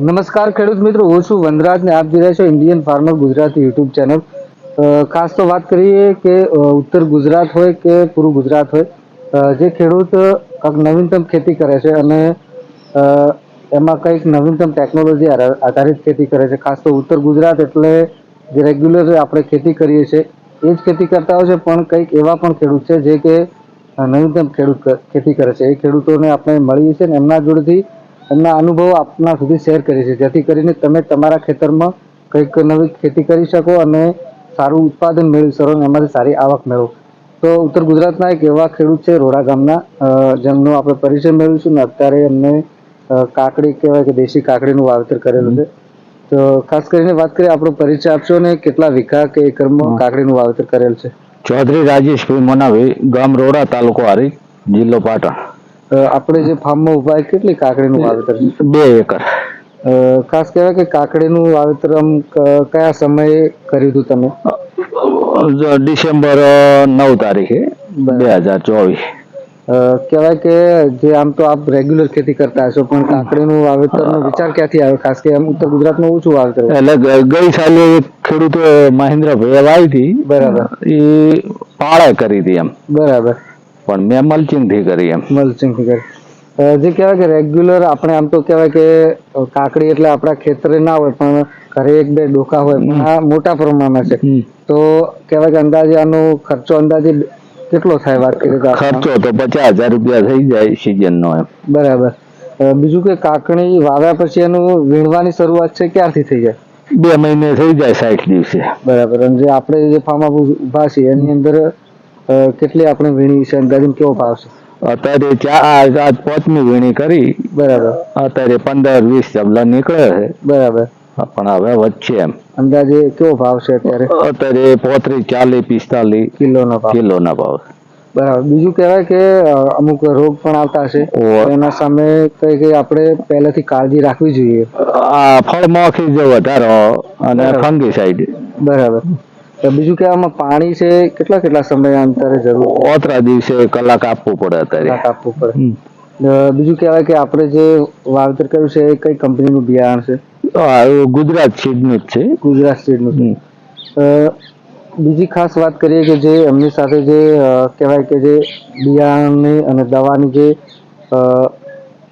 નમસ્કાર ખેડૂત મિત્રો, હું છું વનરાજ ને આપ જોઈ રહ્યા છો Indian farmer Gujarati YouTube channel ખાસ તો વાત કરીએ કે ઉત્તર ગુજરાત હોય કે પૂર્વ ગુજરાત હોય જે ખેડૂત નવીનતમ ખેતી કરે છે અને એમાં કંઈક નવીનતમ ટેકનોલોજી આધાર- આધારિત ખેતી કરે છે. ખાસ તો ઉત્તર ગુજરાત એટલે જે રેગ્યુલર આપણે ખેતી કરીએ છીએ, એ જ ખેતી કરતા હોય છે, પણ કંઈક એવા પણ ખેડૂત છે જે કે નવીનતમ ખેડૂત ખેતી કરે છે. એ ખેડૂતોને આપણે મળીએ છીએ ને એમના જોડેથી એમના અનુભવો આપના સુધી શેર કરીએ છીએ જેથી કરીને તમે તમારા ખેતરમાં કંઈક નવી ખેતી કરી શકો અને સારું ઉત્પાદન મેળવી શકો અને એમાંથી સારી આવક મેળવો. તો ઉત્તર ગુજરાતના એક એવા ખેડૂત છે રોડા ગામના. જેમનો આપણે પરિચય મેળવીશું ને અત્યારે એમને કાકડી કહેવાય કે દેશી કાકડીનું વાવેતર કરેલું છે. તો ખાસ કરીને વાત કરીએ આપણો પરિચય આપશો ને કેટલા વીઘા કે એકરમાં કાકડીનું વાવેતર કરેલ છે? ચૌધરી રાજેશભાઈ મનાવી ગામ રોડા તાલુકો હારી જિલ્લો પાટણ. આપણે જે ફાર્મમાં ઊભા કેટલી કાકડીનું વાવેતર છે? બે એકર. ખાસ કહેવાય કે કાકડીનું વાવેતર આમ કયા સમયે કર્યું હતું તમે ડિસેમ્બર નવ તારીખે બે હજાર ચોવીસ. કહેવાય કે જે આમ તો આપ રેગ્યુલર ખેતી કરતા હશો પણ કાકડીનું વાવેતરનો વિચાર ક્યાંથી આવ્યો? ખાસ કે આમ ઉત્તર ગુજરાતમાં ઓછું વાવેતર એટલે ગઈ સાલે ખેડૂતો મહેન્દ્રભાઈ વાવી હતી. બરાબર. એ પાળા કરી હતી એમ. બરાબર. પણ મેં મલ્ચિંગથી કરી એમ. મલ્ચિંગ કરી. જે કહેવાય કે રેગ્યુલર આપણે આમ તો કહેવાય કે કાકડી એટલે આપણા ખેતરે ના હોય પણ ઘરે એક બે ડોકા હોય પણ આ મોટા પ્રમાણમાં છે. તો કહેવાય કે અંદાજે આનો ખર્ચો અંદાજે કેટલો થાય વાત કરીએ ખર્ચો તો પચાસ હજાર રૂપિયા થઈ જાય સિઝન નો એમ. બરાબર. બીજું કે કાકડી વાવ્યા પછી એનું વીણવાની શરૂઆત છે ક્યારથી થઈ જાય? બે મહિને થઈ જાય સાઠ દિવસે. બરાબર. અને જે આપણે જે ફાર્મ ઊભા છીએ એની અંદર કેટલી આપણે વીણી છે? અંદાજિન કેવો ભાવ છે? અત્યારે ચાર આજ પાંચમી વીણી કરી. બરાબર. અત્યારે પંદર વીસ જબલા નીકળે છે. બરાબર. પણ હવે વચ્ચે એમ. અંદાજે કેવો ભાવ છે અત્યારે? અત્યારે પોત્રીસ ચાલીસ પિસ્તાલીસ કિલોનો ભાવ. કિલો ના ભાવ. બરાબર. બીજું કહેવાય કે અમુક રોગ પણ આવતા હશે. એના સામે કઈ કઈ આપણે પહેલેથી કાળજી રાખવી જોઈએ. આ ફળમાં જે વધારો અને. ફંગીસાઇડ. બરાબર. બીજું કે આમાં પાણી છે કેટલા કેટલા સમય અંતરે જરૂર ઓતરા દિવસે કલાક આપવું પડે અત્યારે. કલાક આપવું પડે. બીજું કહેવાય કે આપણે જે વાવેતર કર્યું છે એ કઈ કંપનીનું બિયારણ છે? ગુજરાત સીડનું જ છે. ગુજરાત સીડનું છે. બીજી ખાસ વાત કરીએ કે જે એમની સાથે જે કહેવાય કે જે બિયારણની અને દવાની જે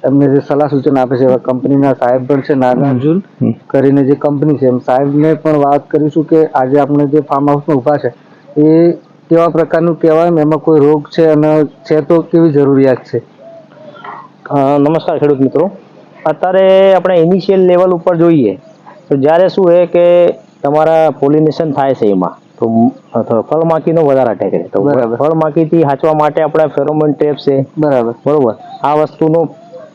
એમને જે સલાહ સૂચન આપે છે એવા કંપનીના સાહેબ પણ છે નાગાર્જુન કરીને જે કંપની છે એમ સાહેબને પણ વાત કરીશું કે આજે આપણે જે ફાર્મ હાઉસમાં ઊભા છે એ કેવા પ્રકારનું કહેવાય એમાં કોઈ રોગ છે અને છે તો કેવી જરૂરિયાત છે? નમસ્કાર ખેડૂત મિત્રો. અત્યારે આપણે ઇનિશિયલ લેવલ ઉપર જોઈએ તો જ્યારે શું છે કે તમારા પોલિનેશન થાય છે એમાં તો ફળ ફળમાખીનો વધારે અટેક રહે તો. ફળમાખીથી હાંચવા માટે આપણે ફેરોમોન ટ્રેપ છે. બરાબર. બરોબર. આ વસ્તુનો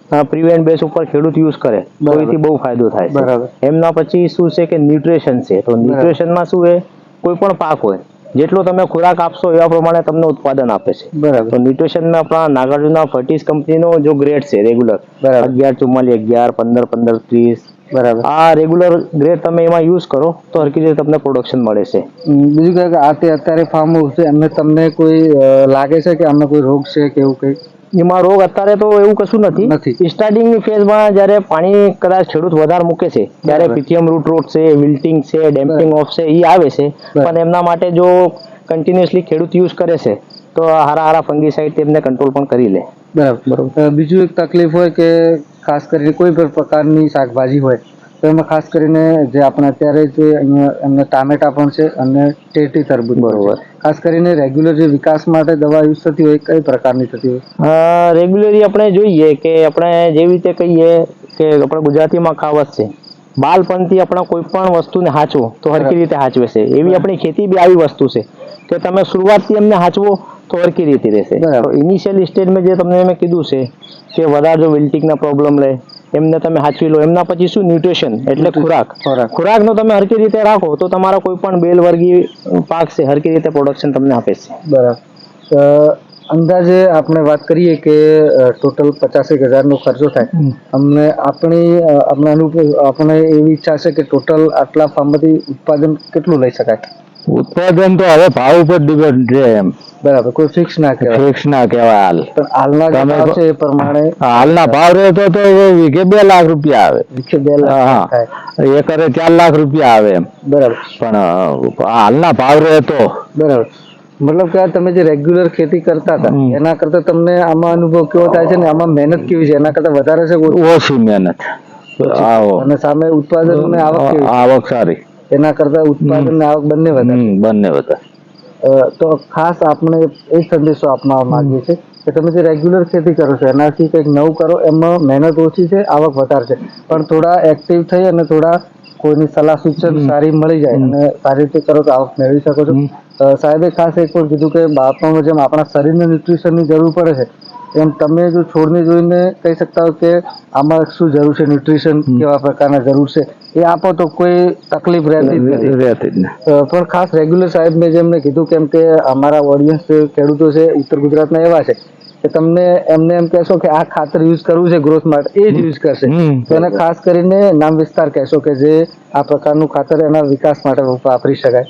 પ્રિવેન્ટ બેસ ઉપર ખેડૂત યુઝ કરે તો એથી બહુ ફાયદો થાય છે. બરાબર. એમના પછી શું છે કે ન્યુટ્રિશન છે. તો ન્યુટ્રિશનમાં શું હોય કોઈ પણ પાક હોય જેટલો તમે ખોરાક આપશો એવા પ્રમાણે તમને ઉત્પાદન આપે છે. બરાબર. તો ન્યુટ્રિશનમાં આપણા નાગાર્જુના ફર્ટિસ કંપનીનો જો ગ્રેડ છે રેગ્યુલર બરાબર. અગિયાર ચુમ્માલીસ અગિયાર પંદર પંદર ત્રીસ બરાબર. આ રેગ્યુલર ગ્રેડ તમે એમાં યુઝ કરો તો હરકી રીતે તમને પ્રોડક્શન મળે છે. બીજું કહે કે આ તે અત્યારે ફાર્મ હાઉસ છે એમને તમને કોઈ લાગે છે કે આમાં કોઈ રોગ છે કે એવું કંઈ એમાં રોગ અત્યારે તો એવું કશું નથી. સ્ટાર્ટિંગની ફેઝમાં જ્યારે પાણી કદાચ ખેડૂત વધારે મૂકે છે ત્યારે. પિથિયમ રૂટ રોગ છે વિલ્ટિંગ છે ડેમ્પિંગ ઓફ છે એ આવે છે. પણ એમના માટે જો કન્ટિન્યુઅસલી ખેડૂત યુઝ કરે છે તો હારા હારા ફંગીસાઇડ તેમને કંટ્રોલ પણ કરી લે. બરાબર. બીજું એક તકલીફ હોય કે ખાસ કરીને કોઈ પણ પ્રકારની શાકભાજી હોય તો એમાં ખાસ કરીને જે આપણે અત્યારે જે અહીંયા એમને ટામેટા પણ છે અને ટેટી તરબૂચ બરોબર. ખાસ કરીને રેગ્યુલર જે વિકાસ માટે દવા યુઝ થતી હોય કઈ પ્રકારની થતી હોય? રેગ્યુલરી આપણે જોઈએ કે આપણે જેવી રીતે કહીએ કે આપણે ગુજરાતીમાં ખાવત છે. બાલપણથી આપણે કોઈ પણ વસ્તુને હાચવો તો હરકી રીતે હાચવે છે. એવી આપણી ખેતી બી આવી વસ્તુ છે કે તમે શરૂઆતથી એમને હાચવો તો હરકી રીતે રહેશે. બરાબર. ઇનિશિયલ સ્ટેજમાં જે તમને મેં કીધું છે કે વધારે જો વિલ્ટિંગના પ્રોબ્લેમ લે એમને તમે હાચવી લો. એમના પછી શું? ન્યુટ્રિશન એટલે ખોરાક. ખોરાક. ખોરાકનો તમે હરકી રીતે રાખો તો તમારા કોઈ પણ બેલ વર્ગી પાક છે હરકી રીતે પ્રોડક્શન તમને આપે છે. બરાબર. અંદાજે આપણે વાત કરીએ કે ટોટલ પચાસેક હજારનો ખર્ચો થાય. અમને આપણી આપણે આપણે એવી ઈચ્છા છે કે ટોટલ આટલા ફાર્મમાંથી ઉત્પાદન કેટલું લઈ શકાય? ઉત્પાદન તો હવે ભાવ ઉપર ડિપેન્ડ રહે એમ. બરાબર કોઈ ફિક્સ ના કહેવાય. ફિક્સ ના કહેવાય હાલ. પણ હાલના ભાવ છે એ પ્રમાણે હાલના ભાવ રહે તો એ વીઘે બે લાખ રૂપિયા આવે. વીઘે બે લાખ હા એકરે ચાર લાખ રૂપિયા આવે એમ. બરાબર. પણ હાલના ભાવ રહે તો બરાબર. મતલબ કે તમે જે રેગ્યુલર ખેતી કરતા હતા એના કરતા તમને આમાં અનુભવ કેવો થાય છે ને આમાં મહેનત કેવી છે? એના કરતા વધારે છે ઓછી? મહેનત. આવો. અને સામે ઉત્પાદન ને આવક આવક સારી. એના કરતા ઉત્પાદન ને આવક બંને વધારે. બંને અ, તો ખાસ આપણે એ સંદેશો આપવા માંગીએ છીએ કે તમે જે રેગ્યુલર ખેતી કરો છો એનાથી કંઈક નવું કરો એમાં મહેનત ઓછી છે આવક વધારે છે. પણ થોડા એક્ટિવ થઈ અને થોડા કોઈની સલાહ સૂચન સારી મળી જાય અને સારી રીતે કરો તો આવક મેળવી શકો છો. સાહેબે ખાસ એક પણ કીધું કે બાળપણમાં જેમ આપણા શરીરને ન્યુટ્રિશનની જરૂર પડે છે એમ તમે જો છોડને જોઈને કહી શકતા હો કે આમાં શું જરૂર છે ન્યુટ્રિશન કેવા પ્રકારના જરૂર છે એ આપો તો કોઈ તકલીફ રહેતી રહેતી જ પણ ખાસ રેગ્યુલર સાહેબ મેં જેમને કીધું કેમ કે અમારા ઓડિયન્સ ખેડૂતો છે ઉત્તર ગુજરાતના એવા છે કે તમને એમને એમ કહેશો કે આ ખાતર યુઝ કરવું છે ગ્રોથ માટે એ જ યુઝ કરશે. તો એને ખાસ કરીને નામ વિસ્તાર કહેશો કે જે આ પ્રકારનું ખાતર એના વિકાસ માટે વાપરી શકાય.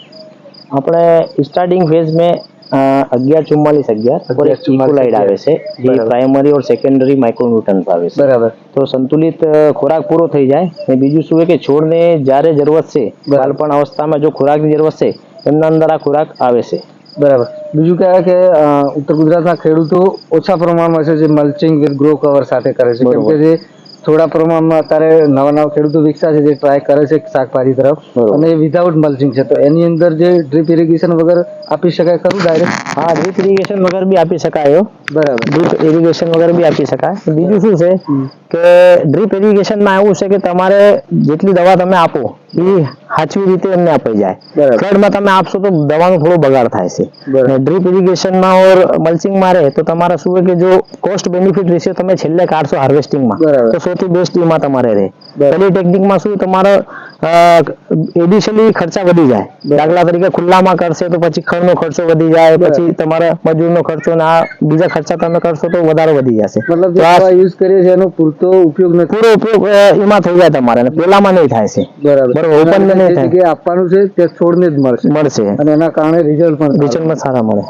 આપણે સ્ટાર્ટિંગ ફેઝ में અગિયાર ચુમ્માલીસ અગિયાર ઇકોલાઇડ e. આવે છે જે પ્રાઇમરી ઓર સેકન્ડરી માઇક્રોન્યુટન્સ આવે છે. બરાબર. તો સંતુલિત ખોરાક પૂરો થઈ જાય. અને બીજું શું કે છોડને જ્યારે જરૂરત છે બાળપણ અવસ્થામાં જો ખોરાકની જરૂરત છે એમના અંદર આ ખોરાક આવે છે. બરાબર. બીજું કહેવાય કે ઉત્તર ગુજરાતના ખેડૂતો ઓછા પ્રમાણમાં છે જે મલ્ચિંગ વિથ ગ્રો કવર સાથે કરે છે. કેમ કે જે થોડા પ્રમાણમાં અત્યારે નવા નવા ખેડૂતો વિકસા છે જે ટ્રાય કરે છે શાકભાજી તરફ. અને એ વિધાઉટ મલ્ચિંગ છે. તો એની અંદર જે ડ્રીપ ઇરિગેશન વગર આપી શકાય ખરું ડાયરેક્ટ હા ડ્રીપ ઇરિગેશન વગર બી આપી શકાય બરાબર. ડ્રીપ ઇરિગેશન વગર બી આપી શકાય. બીજું શું છે કે ડ્રીપ ઇરિગેશનમાં એવું છે કે તમારે જેટલી દવા તમે આપો એ સાચવી રીતે એમને અપાઈ જાય. ફ્લડમાં તમે આપશો તો દવાનો થોડો બગાડ થાય છે. ડ્રીપ ઇરિગેશનમાં ઓર મલ્ચિંગમાં રહે તો તમારા શું કે જો કોસ્ટ બેનિફિટ રેશિયો તમે છેલ્લે કાઢશો હાર્વેસ્ટિંગમાં તો સૌથી બેસ્ટ એમાં તમારે રહે. પેલી ટેકનિકમાં શું તમારો એડિશનલી ખર્ચા વધી જાય. દાખલા તરીકે ખુલ્લામાં કરશે તો પછી ખડનો ખર્ચો વધી જાય પછી તમારા મજૂરનો ખર્ચો ને આ બીજા ખર્ચા તમે કરશો તો વધારે વધી જશે. મતલબ યુઝ કરીએ છીએ એનો પૂરતો ઉપયોગ નથી. પૂરો ઉપયોગ એમાં થઈ જાય તમારે પેલામાં નહીં થાય છે. બરાબર. ઓપન open એના ને જે થાય. કે આપવાનું છે તે છોડને જ મળશે. મળશે. અને એના કારણે રિઝલ્ટ પણ રિઝલ્ટ સારા મળે.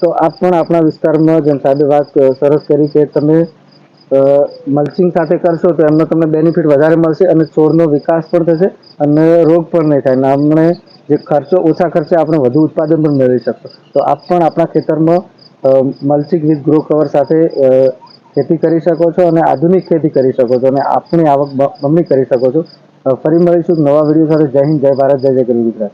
તો આપ પણ આપણા વિસ્તારમાં જેમ સાહેબે વાત સરસ કરી કે તમે મલ્ચિંગ સાથે કરશો તો એમનો તમને બેનિફિટ વધારે મળશે અને છોડનો વિકાસ પણ થશે અને રોગ પણ નહીં થાય. અને આપણે જે ખર્ચો, ઓછા ખર્ચે આપણે વધુ ઉત્પાદન પણ મેળવી શકશો તો આપ પણ આપણા ખેતરમાં મલ્ચિંગ વિથ ગ્રો કવર સાથે ખેતી કરી શકો છો અને આધુનિક ખેતી કરી શકો છો અને આપણી આવક બમણી કરી શકો છો. ફરી મળીશું નવા વીડિયો સાથે. જય હિન્દ, જય ભારત, જય જય ગરવી ગુજરાત.